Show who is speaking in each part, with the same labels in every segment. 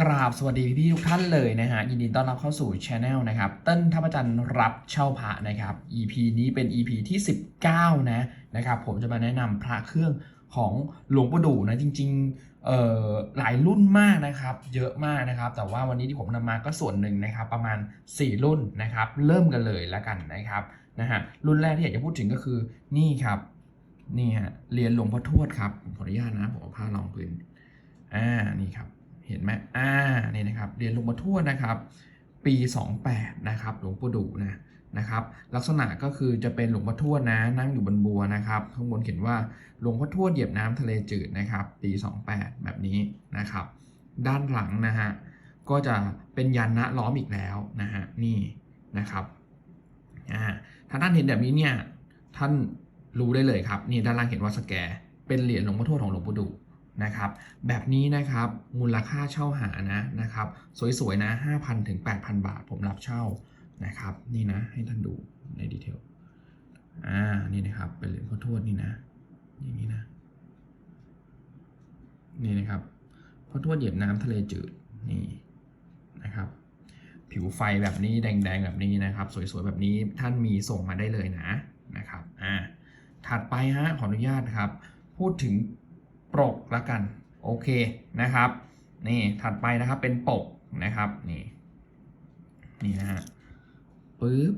Speaker 1: กราบสวัสดีพี่ๆทุกท่านเลยนะฮะยินดีต้อนรับเข้าสู่ช anel นะครับเต้นท่าประจันทร์รับเช่าพระนะครับ EP นี้เป็น EP ที่ 19 นะนะครับ ผมจะมาแนะนำพระเครื่องของหลวงปู่ดูนะจริงๆเอ่อหลายรุ่นมากนะครับ เยอะมากนะครับ แต่ว่าวันนี้ที่ผมนำมาก็ส่วนหนึ่งนะครับ ประมาณ 4 รุ่นนะครับ เริ่มกันเลยแล้วกันนะครับนะฮะรุ่นแรกที่อยากจะพูดถึงก็คือนี่ครับนี่ฮะเหรียญหลวงพ่อทวดครับขออนุญาตนะผมเอาผ้ารองพื้นอ่านี่ครับ เห็นไหมอ่านี่นะครับเรียนหลวงพ่อทวนะครับ ปี 28 นะครับ หลวงปู่ดูนะนะครับลักษณะก็คือจะเป็นหลวงพ่อทวดนะนั่งอยู่บนบัวนะครับข้างบนเขียนว่าหลวงพ่อทวดเหยียบน้ำทะเลจืดนะครับปี28 แบบนี้นะครับ ด้านหลังนะฮะก็จะเป็นยันนะล้อมอีกแล้วนะฮะนี่นะครับอ่าถ้าท่านเห็นแบบนี้เนี่ยท่านรู้ได้เลยครับนี่ด้านล่างเขียนว่าสแกรเป็นเหรียญหลวงพ่อทวดของหลวงปู่ดู นะครับแบบนี้นะครับมูลค่าเช่าหานะนะครับสวยๆนะ5,000ถึง8,000 บาท ผมรับเช่านะครับนี่นะให้ท่านดูในดีเทลอ่านี่นะครับเป็นเหรียญพ่อทวดนี่นะอย่างนี้นะนี่นะครับพ่อทวดเหยียบน้ำทะเลจืดนี่นะครับ ผิวไฟแบบนี้แดงๆแบบนี้นะครับ สวยๆแบบนี้ท่านมีส่งมาได้เลยนะนะครับอ่าถัดไปฮะขออนุญาตครับ พูดถึง ปกละกัน โอเคนะครับ นี่ถัดไปนะครับเป็นปกนะครับ นี่ นี่นะฮะปึ๊บ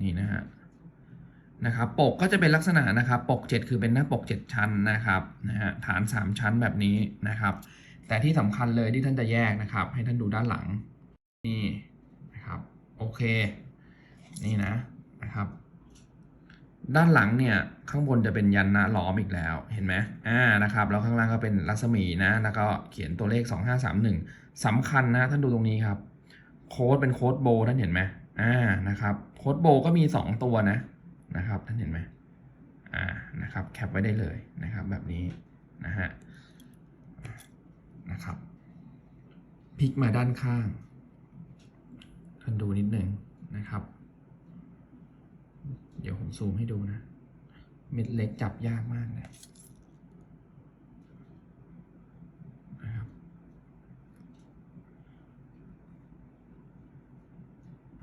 Speaker 1: นี่นะฮะนะครับปกก็จะเป็นลักษณะนะครับปก 7 คือเป็นหน้าปก 7 ชั้นนะครับนะฮะฐาน 3 ชั้นแบบนี้นะครับ แต่ที่สำคัญเลยที่ท่านจะแยกนะครับ ให้ท่านดูด้านหลังนี่นะครับโอเค นี่นะนะครับ ด้านหลังเนี่ยข้างบนจะเป็นยันนะล้อมอีกแล้วเห็นไหมอ่านะครับแล้วข้างล่างก็เป็นรัศมีนะแล้วก็เขียนตัวเลข 2531สำคัญนะท่านดูตรงนี้ครับ โค้ดเป็นโค้ดโบท่านเห็นไหมอ่านะครับโค้ดโบก็มี 2 ตัวนะนะครับท่านเห็นไหมอ่านะครับแคปไว้ได้เลยนะครับแบบนี้นะฮะนะครับพลิกมาด้านข้างท่านดูนิดหนึ่งนะครับ ดี๋ยวผมซูมให้ดูนะ เม็ดเล็กจับยากมากเลยนะครับ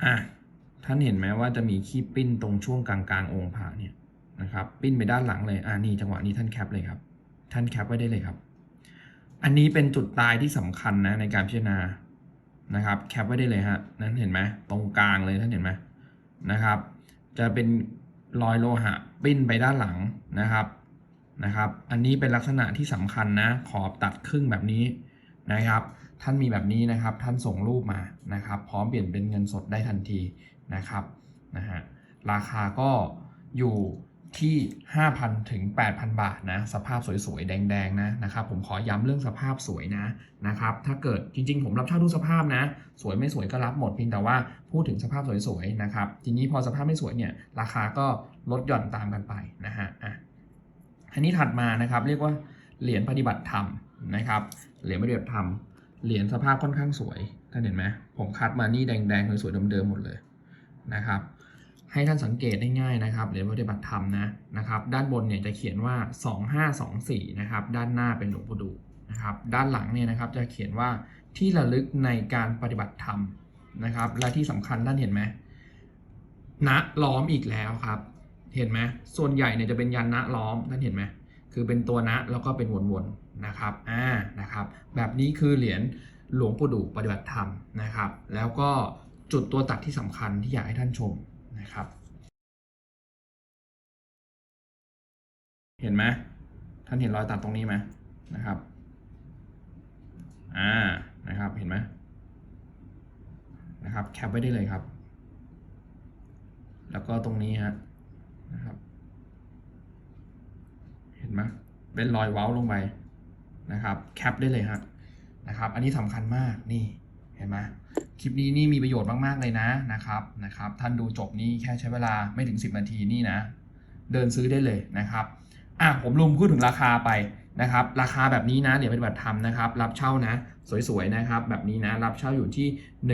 Speaker 1: อะท่านเห็นไหมว่าจะมีขี้ปิ้นตรงช่วงกลางกลางๆ องค์พระเนี่ยนะครับ ปิ้นไปด้านหลังเลยอ่านี่จังหวะนี้ท่านแคปเลยครับ ท่านแคปไว้ได้เลยครับ อันนี้เป็นจุดตายที่สำคัญนะในการพิจารณานะครับ แคปไว้ได้เลยฮะนั้นเห็นไหมตรงกลางเลยท่านเห็นไหมนะครับ จะเป็นรอยโลหะปิ้นไปด้านหลังนะครับนะครับ อันนี้เป็นลักษณะที่สำคัญนะขอบตัดครึ่งแบบนี้นะครับ ท่านมีแบบนี้นะครับ ท่านส่งรูปมานะครับ พร้อมเปลี่ยนเป็นเงินสดได้ทันทีนะครับนะฮะราคาก็อยู่ ที่ 5,000 ถึง 8,000 บาทนะ สภาพสวยๆ แดงๆ นะนะครับ ผมขอย้ำเรื่องสภาพสวยนะนะครับ ถ้าเกิดจริงๆ ผมรับเช่าทุกสภาพนะ สวยไม่สวยก็รับหมดเพียงแต่ว่าพูดถึงสภาพสวยๆ นะครับ ทีนี้พอสภาพไม่สวยเนี่ย ราคาก็ลดหย่อนตามกันไปนะฮะ อะ อันนี้ถัดมานะครับ เรียกว่าเหรียญปฏิบัติธรรมนะครับ เหรียญปฏิบัติธรรม เหรียญสภาพค่อนข้างสวย ท่านเห็นไหมผมคัดมานี่แดงๆ สวยๆ เดิมๆ หมดเลยนะครับ ให้ท่านสังเกตได้ง่ายนะครับเหรียญปฏิบัติธรรมนะนะครับ ด้านบนเนี่ยจะเขียนว่า 2524นะครับ ด้านหน้าเป็นหลวงปู่ดูนะครับ ด้านหลังเนี่ยนะครับจะเขียนว่าที่ระลึกในการปฏิบัติธรรมนะครับ และที่สำคัญท่านเห็นไหมณล้อมอีกแล้วครับ เห็นไหมส่วนใหญ่เนี่ยจะเป็นยันณล้อมท่านเห็นไหมคือเป็นตัวณแล้วก็เป็นวนๆนะครับอ่านะครับ แบบนี้คือเหรียญหลวงปู่ดูปฏิบัติธรรมนะครับ แล้วก็จุดตัวตัดที่สำคัญที่อยากให้ท่านชม นะครับ เห็นไหมท่านเห็นรอยตัดตรงนี้ไหมนะครับอ่านะครับเห็นไหมนะครับแคปไว้ได้เลยครับ แล้วก็ตรงนี้ฮะนะครับ เห็นไหมเป็นรอยเว้าลงไปนะครับ แคปได้เลยฮะนะครับ อันนี้สำคัญมากนี่เห็นไหม คลิปนี้นี่มีประโยชน์มาก ๆ เลยนะนะครับนะครับ ท่านดูจบนี่แค่ใช้เวลาไม่ถึง 10 นาทีนี่นะ เดินซื้อได้เลยนะครับอะผมลุมพูดถึงราคาไปนะครับ ราคาแบบนี้นะเดี๋ยวปฏิบัติธรรมนะครับ รับเช่านะ สวยๆนะครับ แบบนี้นะรับเช่าอยู่ที่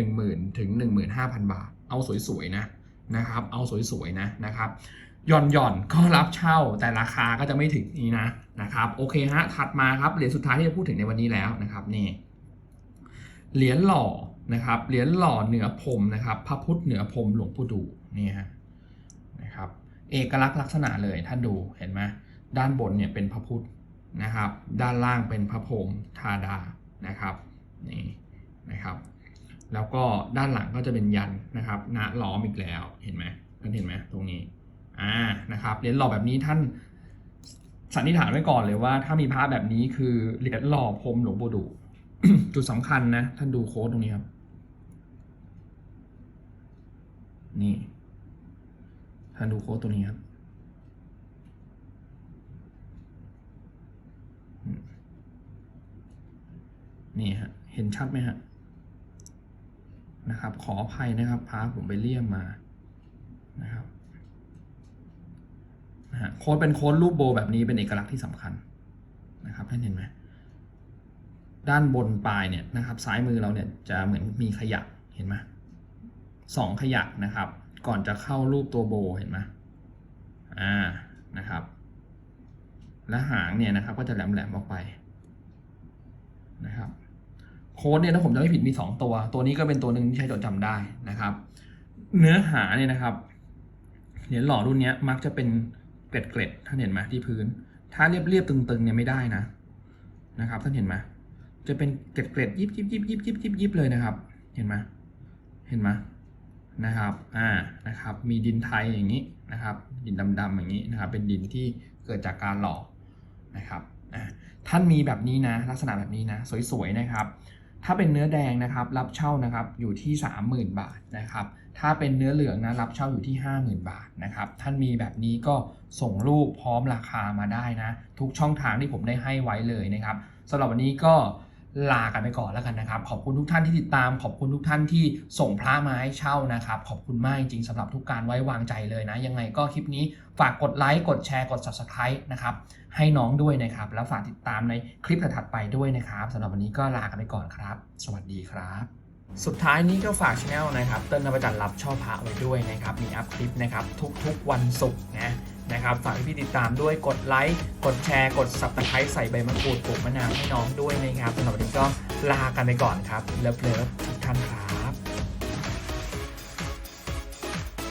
Speaker 1: 10,000ถึง15,000 บาท เอาสวยๆนะนะครับ เอาสวยๆนะนะครับหย่อนหย่อนก็รับเช่าแต่ราคาก็จะไม่ถึงนี้นะนะครับ โอเคฮะถัดมาครับเหรียญสุดท้ายที่จะพูดถึงในวันนี้แล้วนะครับนี่เหรียญหล่อ นะครับเหรียญหล่อเหนือพรมนะครับพระพุทธเหนือพรมหลวงปู่ดูนี่ฮะนะครับเอกลักษณ์ลักษณะเลยท่านดูเห็นไหมด้านบนเนี่ยเป็นพระพุทธนะครับ ด้านล่างเป็นพระพรหมธาดานะครับนี่นะครับ แล้วก็ด้านหลังก็จะเป็นยันนะครับงะล้อมอีกแล้วเห็นไหมท่านเห็นไหมตรงนี้อ่านะครับเหรียญหล่อแบบนี้ท่านสันนิษฐานไว้ก่อนเลยว่าถ้ามีพระแบบนี้คือเหรียญหล่อพรมหลวงปู่ดู จุดสำคัญนะ ท่านดูโค้ดตรงนี้ครับ นี่ ท่านดูโค้ดตัวนี้ครับ นี่ฮะ เห็นชัดไหมฮะ นะครับ ขออภัยนะครับ พาผมไปเลี่ยมมา นะครับนะฮะโค้ดเป็นโค้ดรูปโบแบบนี้เป็นเอกลักษณ์ที่สำคัญ นะครับท่านเห็นไหม ด้านบนปลายเนี่ยนะครับซ้ายมือเราเนี่ยจะเหมือนมีขยักเห็นไหมสองขยักนะครับ ก่อนจะเข้ารูปตัวโบเห็นไหมอ่านะครับ และหางเนี่ยนะครับก็จะแหลมๆออกไปนะครับโค้ดเนี่ยถ้าผมจำไม่ผิดมี 2 ตัว ตัวนี้ก็เป็นตัวหนึ่งที่ใช้จดจำได้นะครับ เนื้อหาเนี่ยนะครับเหรียญหล่อรุ่นนี้มักจะเป็นเกล็ดเกล็ดๆท่านเห็นไหมที่พื้น ถ้าเรียบเรียบๆตึงๆเนี่ยไม่ได้นะนะครับท่านเห็นไหม จะเป็นเกล็ดเกล็ดๆยิบยิบยิบยิบยิบยิบยิบเลยนะครับ เห็นไหมเห็นไหมนะครับอ่านะครับ มีดินไทยอย่างนี้นะครับ ดินดำๆอย่างนี้นะครับ เป็นดินที่เกิดจากการหล่อนะครับอ่าท่านมีแบบนี้นะ ลักษณะแบบนี้นะ สวยๆนะครับ ถ้าเป็นเนื้อแดงนะครับ รับเช่านะครับอยู่ที่ 30,000 บาทนะครับ ถ้าเป็นเนื้อเหลืองนะรับเช่าอยู่ที่ 50,000 บาทนะครับ ท่านมีแบบนี้ก็ส่งรูปพร้อมราคามาได้นะ ทุกช่องทางที่ผมได้ให้ไว้เลยนะครับสำหรับวันนี้ก็ ลากันไปก่อนแล้วกันนะครับ ขอบคุณทุกท่านที่ติดตาม ขอบคุณทุกท่านที่ส่งพระมาให้เช่านะครับ ขอบคุณมากจริงๆสำหรับทุกการไว้วางใจเลยนะ ยังไงก็คลิปนี้ฝากกดไลค์ กดแชร์ กด subscribe นะครับ ให้น้องด้วยนะครับ แล้วฝากติดตามในคลิปถัดไปด้วยนะครับสำหรับวันนี้ก็ลากันไปก่อนครับ สวัสดีครับสุดท้ายนี้ก็ฝากช anel นะครับ เติ้ลนวัจันทร์รับช่อพระไว้ด้วยนะครับ มีอัพคลิปนะครับ ทุกๆวันศุกร์นะ นะครับฝากพี่ติดตามด้วยกดไลค์กดแชร์กดสับตะไคร้ใส่ใบมะกรูดปลูกมะนาวให้น้องด้วยนะครับสำหรับวันนี้ก็ลากันไปก่อนครับเลิฟๆทุกท่านครับ